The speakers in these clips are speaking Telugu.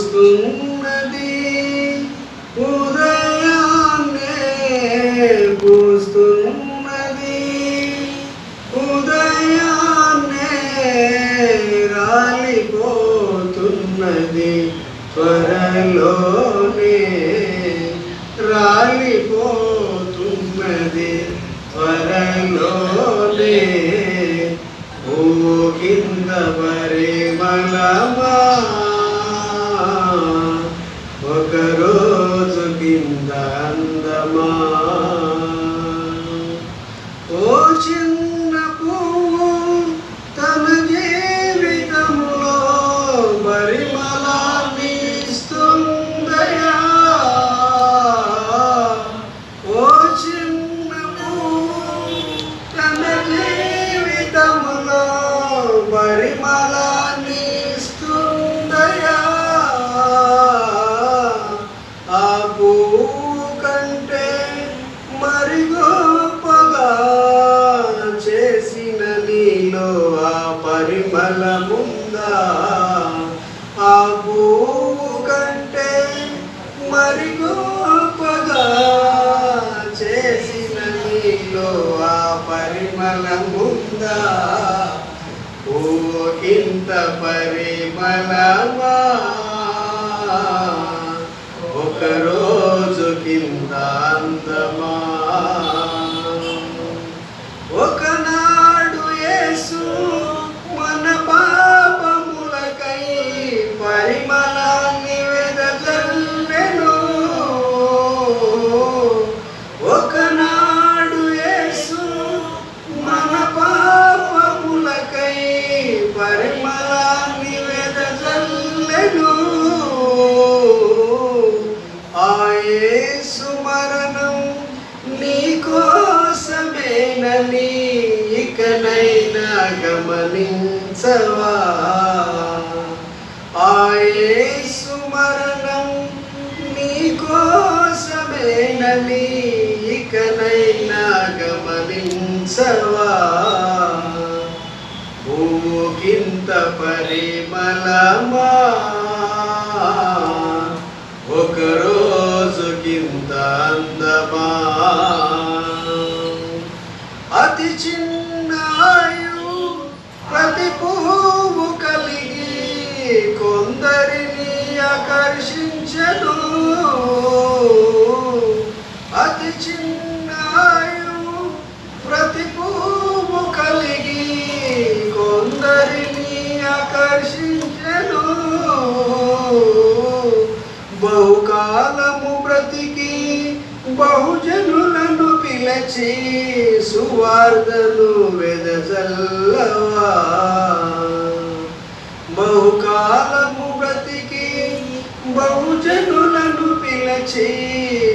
పూస్తున్నది ఉదయాన్నే పూస్తున్నది ఉదయాన్నే రాలిపోతున్నది త్వరలోనే రాలిపోతున్నది త్వరలోనే. పరిమళముందా ఓకింత పరిమళమా ఒక రోజు కింద అందమా గమనించవా ఆ యేసు మరణం నీ కోసమేనని ఇకనైనా గమనించవా? భూకింత పరిమళమా? ఒక రోజు అందమా? అతి చిన్న ఆకర్షించను అతి చిన్న ఆయు కలిగి కొందరిని ఆకర్షించను. బహుకాలము బ్రతికి బహుజనులను పిలచి సువార్తను వెదజల్లవా బహుకాలము బ్రతికి బహుజనులను పిలచి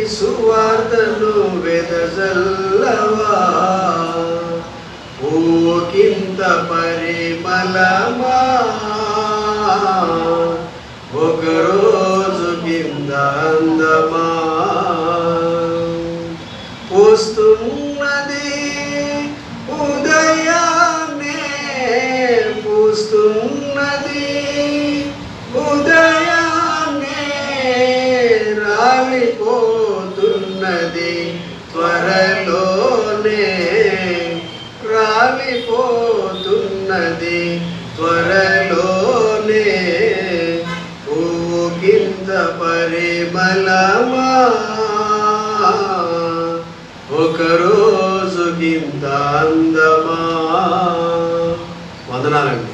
సువార్తను వెదజల్లవా? ఓకింత పరిమళమా? ఒకరోజు కింద అందమా? పూస్తున్నది రాలిపోతున్నది త్వరలోనే రాలిపోతున్నది త్వరలోనే కింద పరిమళమా? ఒకరోజు కింద అందమా? వందనాలండి.